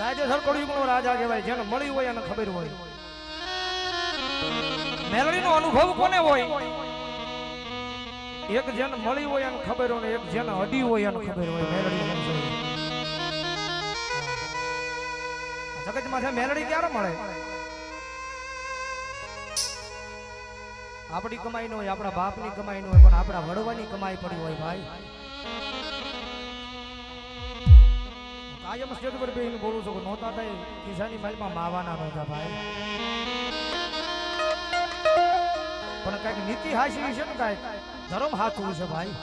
કાયદેસર કળિયુગનો રાજા કહેવાય, જેને મળ્યું હોય એને ખબર હોય. મેલડીનો અનુભવ કોને હોય? એક જેને મળી હોય એને ખબર હોય એક જેને અડી હોય એને ખબર હોય, મેલડી જગતમાં છે મેલડી ક્યારે મળે? આપણી કમાઈ ન હોય, આપણા બાપની કમાઈ ન હોય, પણ આપણા વડવાની કમાઈ પડી હોય ભાઈ. કાયમ સ્ટેજ પર બેહીને બોલું છું કે નહોતા થાય, કિસાની માલમાં માવાના નહોતા ભાઈ. પણ કંઈક નીતિ હાસી છે ને કંઈક? ધર્મ હાથું છે ભાઈ.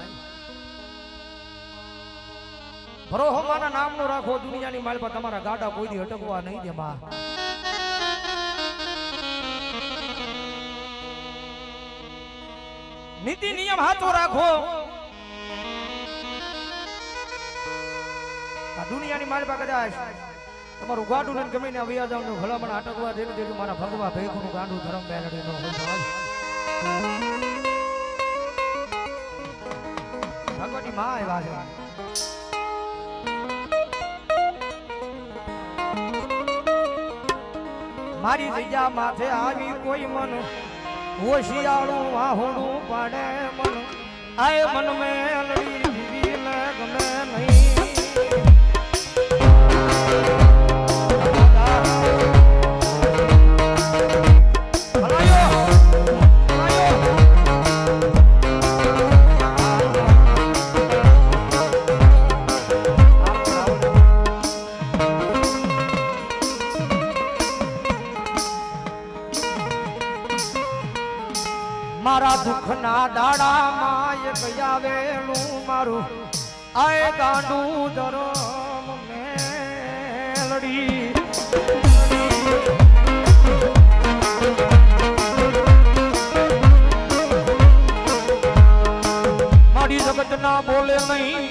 ભરોહો માના નામનો રાખો, દુનિયાની માલ પર તમારા ગાડા કોઈ દી અટકવા નહીં દે માં નીતિ નિયમ હાથો રાખો. દુનિયાની માલ પર કદાચ તમારું ગાડું ને ગમે ને વ્યા જાવ ભલામણ અટકવા દેવું દેજો, મારા ભગવા ભેગું ગાંડું ધરમ બેલડી નો ભગવતી માં આવ્યા છે. મારી જગ્યા માથે આવી કોઈ મન હોશિયાળું વાહોડું પડે મન. આય મન મેલડી મારા દુઃખના દાડામાં ગયા આવેલું મારું. આય ગાંડું ધરમ મેલડી. મારી જગત ના બોલે નહીં.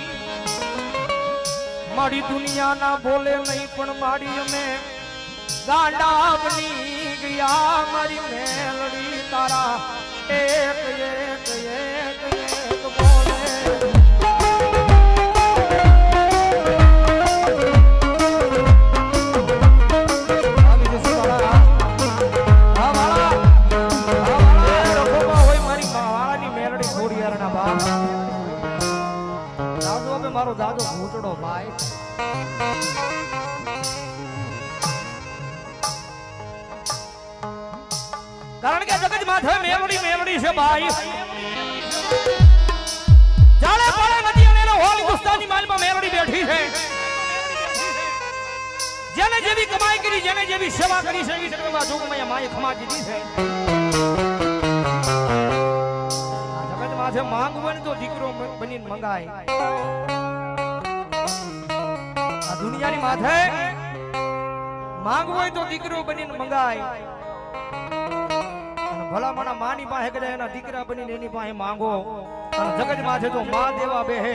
મારી દુનિયા ના બોલે નહીં, પણ મારી અમે ગાંડા બની ગયા, મારી મેલડી તારા. મારો. દાદો ઘૂંટડો ભાઈ. કારણ કે જગત માથે મેવડી મેવડી છે ભાઈ. જાણે પડે નથી અને હોલ ગુસ્તાની માલમાં મેવડી બેઠી છે. જેને જેવી કમાઈ કરી, જેને જેવી સેવા કરી છે, એવી જગતમાં જોગમાયા માએ ખમા દીધી છે. જગત માથે માંગવું ને તો દીકરો બનીને મંગાય. દુનિયાની માથે માંગવું હોય તો દીકરો બનીને મંગાય. ભલામણા માની પાસે કદાચ એના દીકરા બનીને એની પાસે માંગો. અને જગત છે તો માં દેવા બેહે,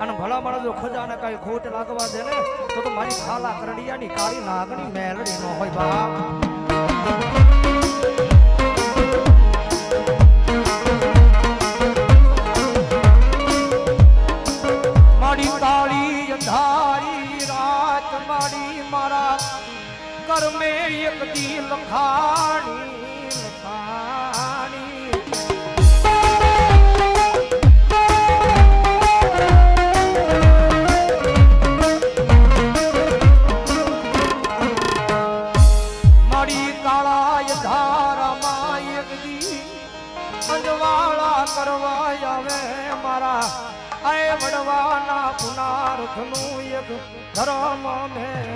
અને ભલામણા જો ખજાના કઈ ખોટ લાગવા દે ને તો મારી ખાલા કરડિયાની કાળી નાગણી મેલડી નો હોય બાપ. ધર્મ મેં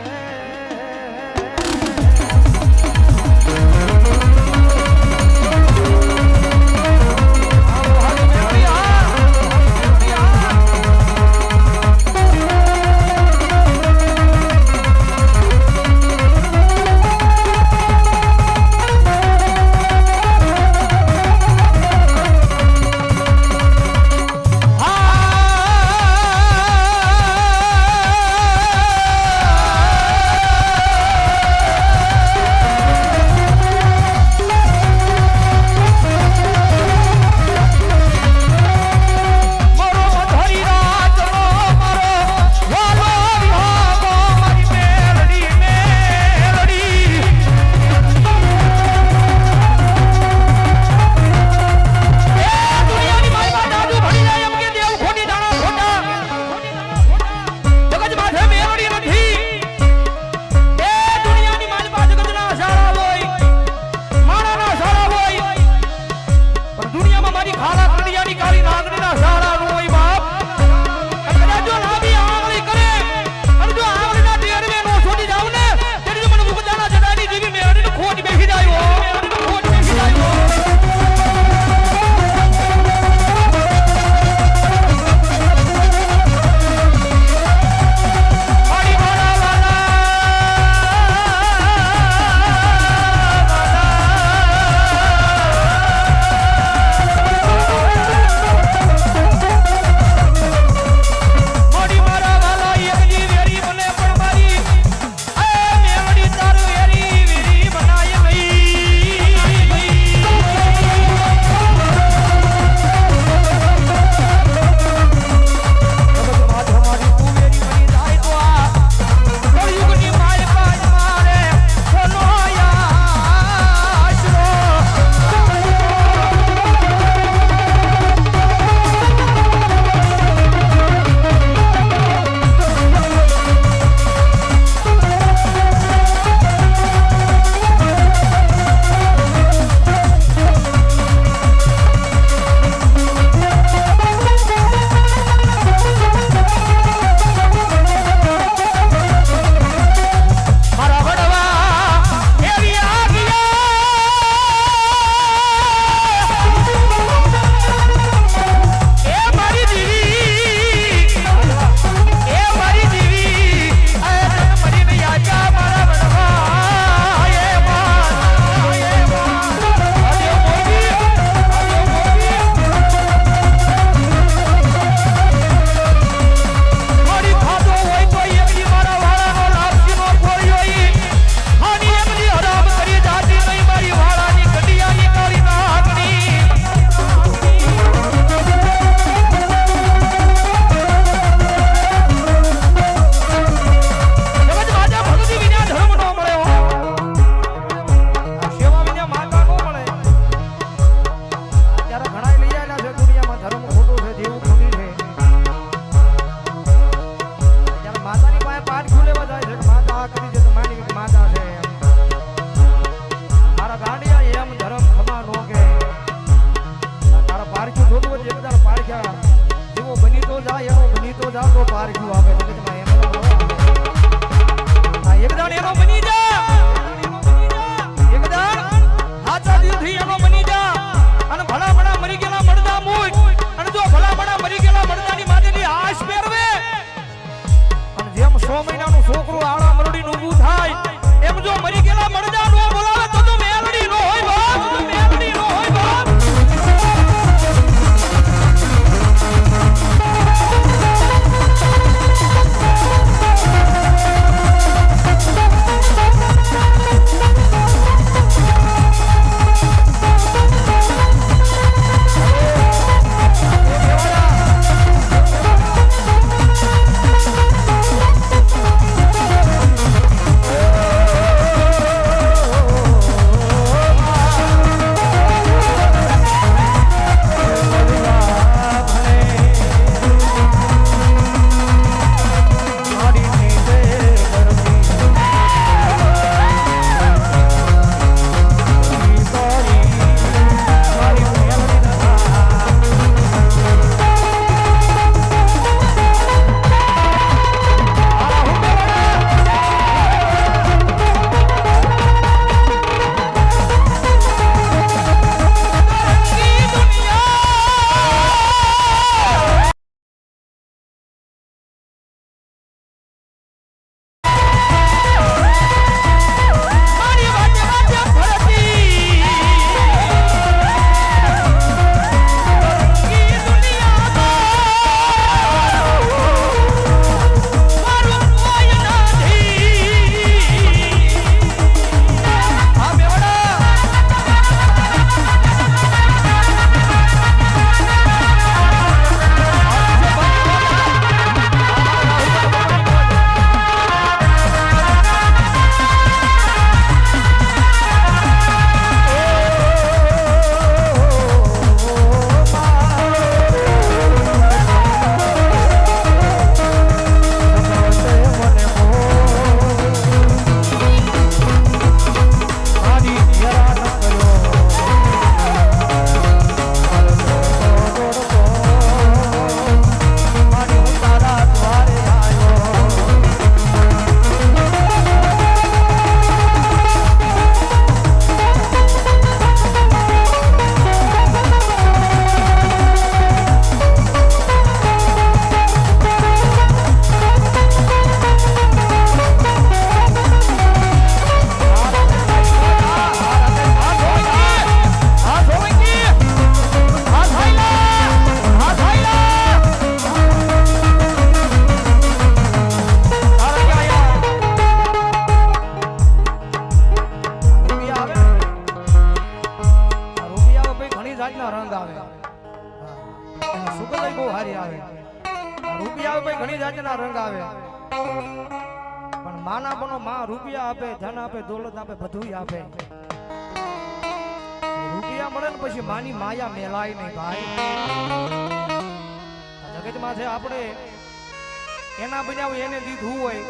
હું એને દીધું હોય,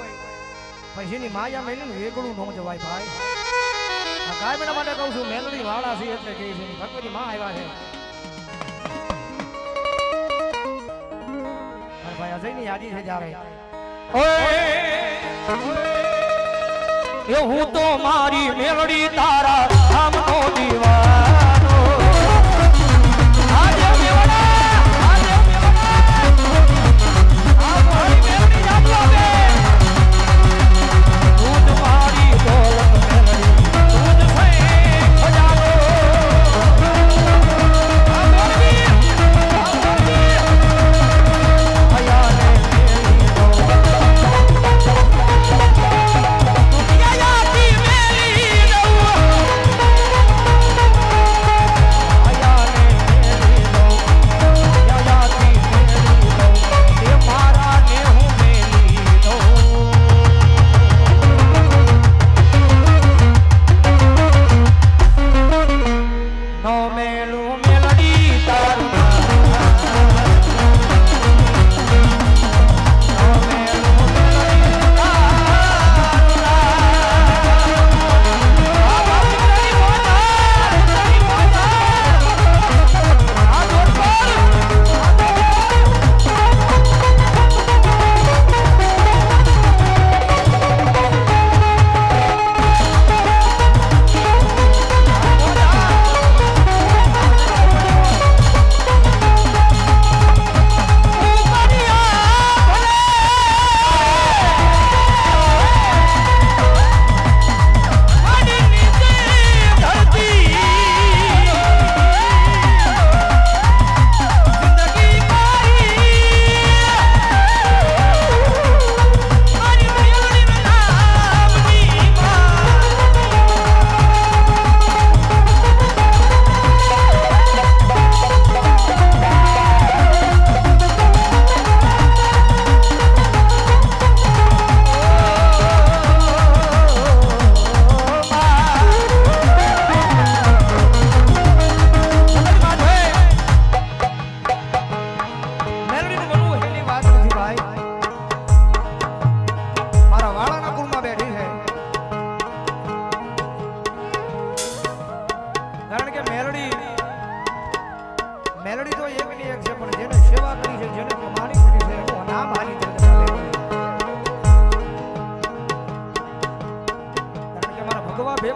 પણ એની માયા મેલી ને વેગળું ન જવાય ભાઈ. કાંઈ બધા માટે કહું છું, મેલડી વાળા છે એટલે કહે છે ભગવતી માં આવ્યા છે. ભાઈ અજયની યાદી છે જયારે. હું તો મારી મેલડી તારા આમ તો દીવા.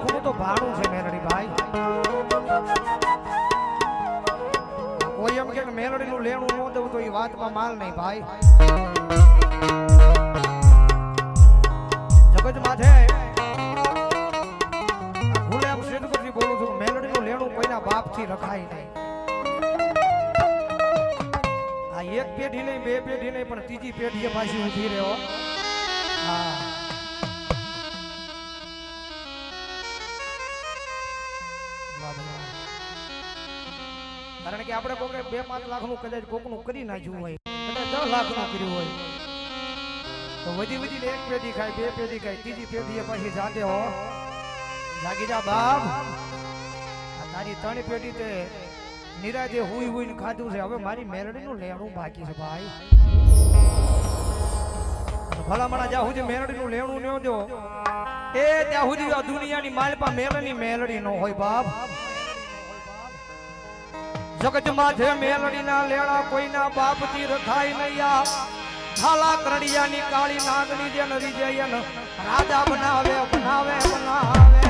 ભાણું છે મેરડી ભાઈ. કોઈ એમ કે મેરડી નું લેણું ન દઉં તો એ વાતમાં માલ નહીં ભાઈ. જગત માથે. બોલું છું મેલડી નું લેણું કોઈના બાપથી રખાય નહીં. આ એક પેઢી નહીં, બે પેઢી નહીં, પણ ત્રીજી પેઢી પાછી ઊભી રહ્યો આપણે કોકે બે પાંચ લાખનું કદાચ કોકનું કરી નાખ્યું હોય કદાચ દસ લાખનું કર્યું હોય. તો વધી વધીને એક પેઢી ખાય, બે પેઢી ખાય, ત્રીજી પેઢી પછી જાતે હો. જાગી જા બાપ. તારી ત્રણ પેઢી તે નિરાજે હુઈ હુઈ ને ખાધું છે. હવે મારી મેલડીનું લેણું બાકી છે ભાઈ. ભલામણા જ્યાં સુધી મેલડીનું લેણું ન દો, એ ત્યાં સુધી દુનિયાની માલપા મેલની મેલડી નો હોય બાપ. જગત માથે મેલડી ના લેણા કોઈના બાપથી રખાય નૈયા થાલા કરડિયાની કાળી નાગની જે નરી જયન રાજા બનાવે બનાવે બનાવે.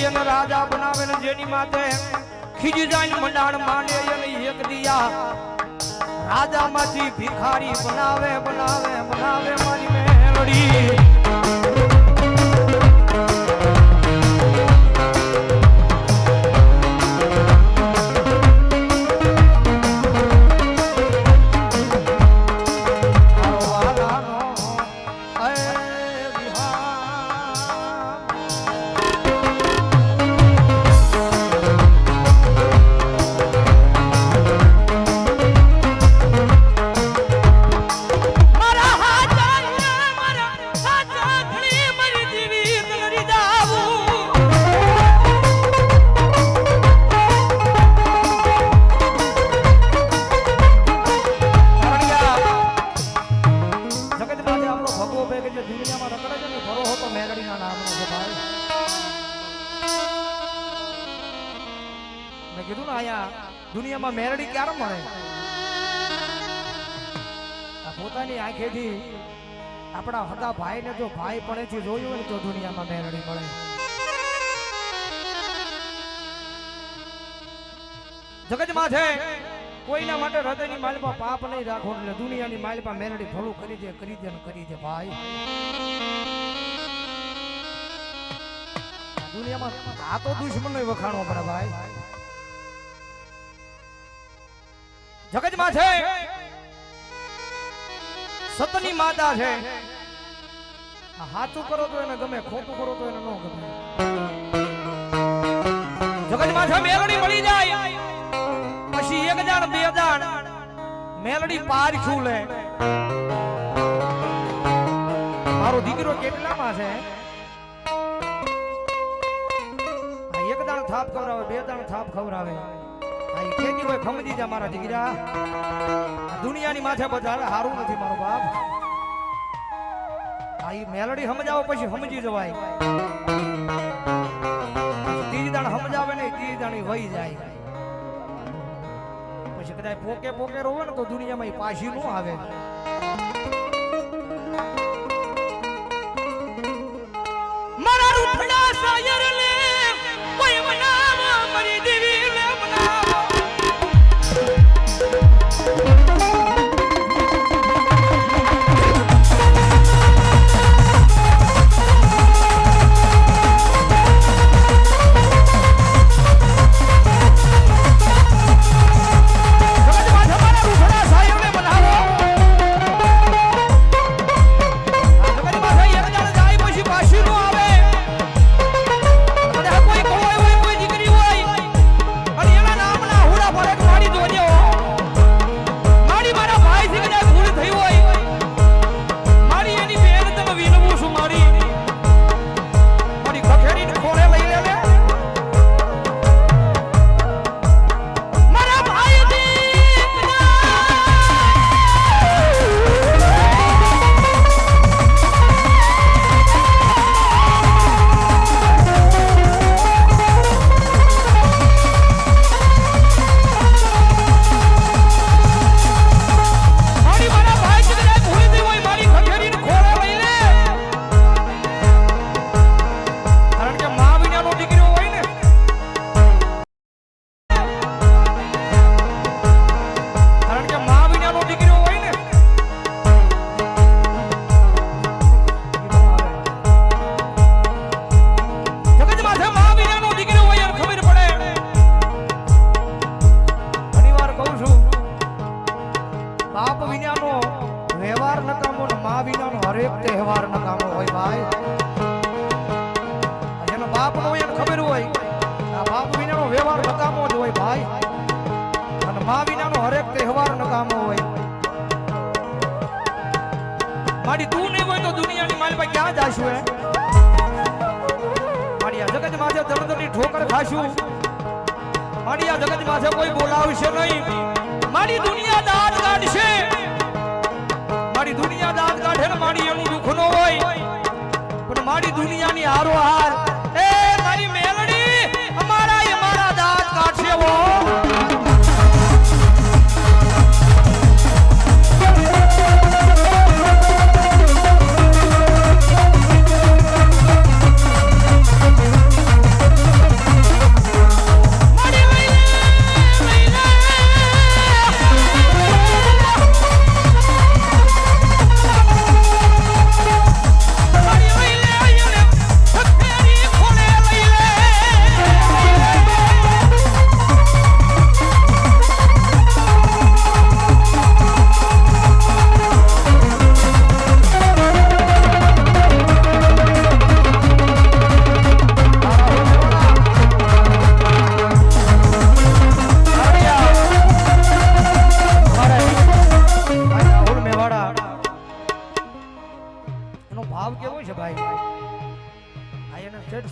જે રાજા બનાવે જેની માથે ખીજી જાય મંડાણ માંડે અને એક દિયા. રાજામાંથી ભિખારી બનાવે બનાવે બનાવે મારી મેલડી. પોતાની આંખેથી આપણા હગા ભાઈને જો ભાઈ પણેથી જોયું ને તો દુનિયામાં મેલડી મળે. જગત માથે કોઈના માટે હૃદયની માલિપા પાપ નહીં રાખો એટલે દુનિયાની માલમાં મેરડી ભલું કરી દે કરી દે કરી દે ભાઈ. દુનિયામાં આ તો દુશ્મન વખાણો પડે ભાઈ. જગત માથે સતની માતા છે. હાથું કરો તો એને ગમે, ખોટું કરો તો એને ન ગમે. જગતમાં મેલડી મળી જાય, પછી એક જાણ, બે જાણ મેલડી પાર છું લે. મારો દીકરો કેટલામાં છે? એક દાણ થાપ ખવડાવે, બે દાણ થાપ ખવડાવે. ઈ હોય ખમજી જા મારા દીકરા. દુનિયાની માથે બધા હારું નથી મારો બાપ. આ મેલડી સમજાવો પછી સમજી જવાય. ત્રીજી દાણ સમજાવે નહીં ત્રીજી દાણી વહી જાય. પછી કદાચ પોકે પોકે રોવે ને તો દુનિયામાં પાછી નો આવે. મારા રૂઠડા સાયર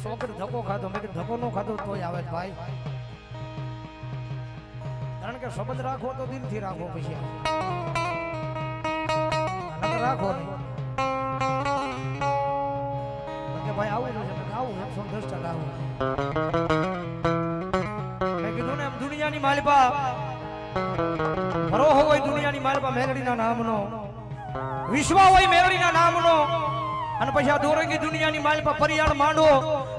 એને ધક્કો ખાધો. મેં ધક્કો નો ખાધો તોય આવે ભાઈ. કારણ કે સંબંધ રાખવો તો દિલથી રાખવો પછી. રાખો કે ભાઈ, આવું છે. આવું એકસો દસ ટકા આવું ને દુનિયાની માલિપા. ભરોહો હોય દુનિયાની માલિપા મેલડીના નામનો. વિશ્વ હોય મેલડીના નામનો. અને પછી આ દોરંગી દુનિયાની માલિપા ફરિયાળ માંડો.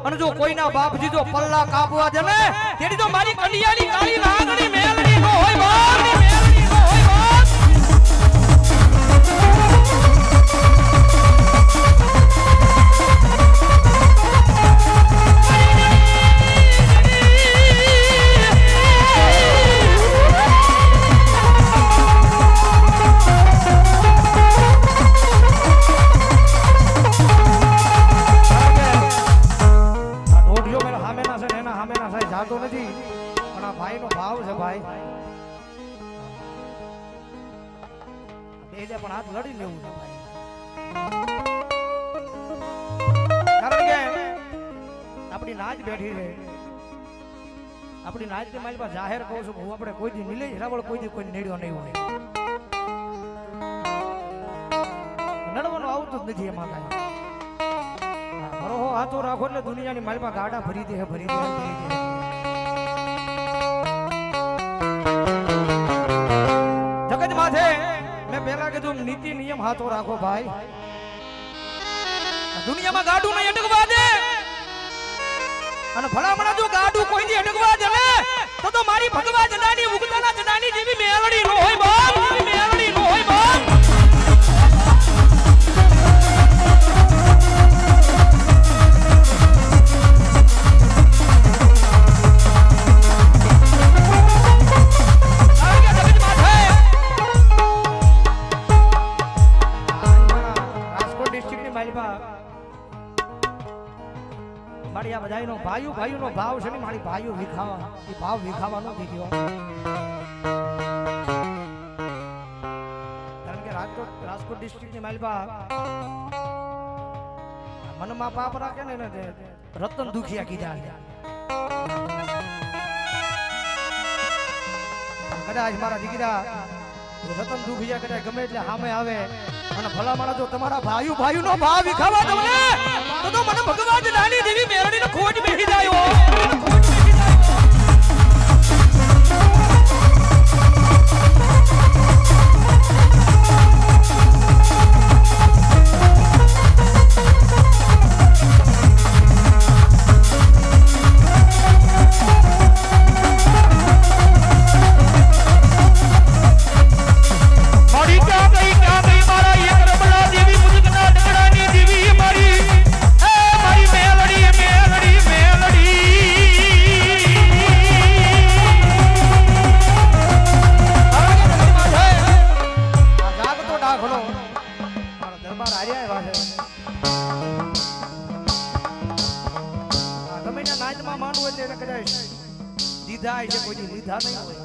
અને જો કોઈના બાપજી જો પલ્લા કાપવા દે ને તેડી તો મારી કલિયાની કાળી લાગણી મેલડી નો હોય બાપ મારી પાસે જાહેર કહું છું, હું આપણે કોઈ દી મિલે રાવળ, કોઈ દી કોઈ નેડ્યો નહીં હોય નડવાનું આવતું જ નથી એમાં કાંઈ. ભરોહો હાથો રાખો એટલે દુનિયાની માલમાં ગાડા ભરી દે ભરી દે જગત માથે મેં પેલા કીધું નીતિ નિયમ હાથો રાખો ભાઈ. દુનિયામાં ગાડું નહીં અટકવા દે. અને ભલામણા જો ગાડું કોઈ દી અટકવા દે તો તો મારી ભગવા જનાની ઉગતાના જનાની જેવી મેલડી નો હોય બાપ! મારી આ ભાઈઓ, ભાઈઓનો ભાવ છે ને મારી ભાઈઓ વિખાવા, એ ભાવ વિખાવા નથી કારણ કે રાજકોટ રાજકોટ ડિસ્ટ્રિક્ટની માલબા મનમાં પાપ રાખે ને એને રતન દુખિયા કીધા કદાચ મારા દીકરા રતન દુખિયા કદાચ ગમે એટલે સામે આવે અને ભલામણા જો, તમારા ભાઈઓ ભાઈઓ નો ભાવ વિખાવા તમને તો તો મને ભગવાન નાની દેવી મેરડી ને ખોટ બેસી જાય બાર હાર્યા આવ્યા છે. ગમે ના નાચમાં માનવું હોય તેને કદાચ દીધા છે કોઈ લીધા નહીં હોય.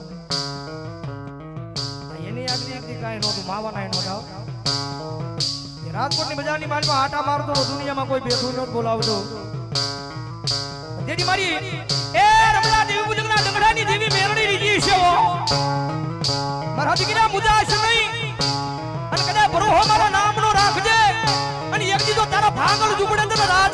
એની આગળ એકથી કાંઈ નહોતું માવાના એનો ગાવ રાજકોટની બજારની માલમાં આટા મારતો દુનિયામાં કોઈ બેઠું ન બોલાવતો. જેની મારી, એ રમણા દેવી પૂજકના ડંગડાની દેવી મેરણી રીજી છે મારા દીકરા મુદા છે નહીં. અને કદાચ બરો હો મારો નામ દી તો તારા ભાંગલ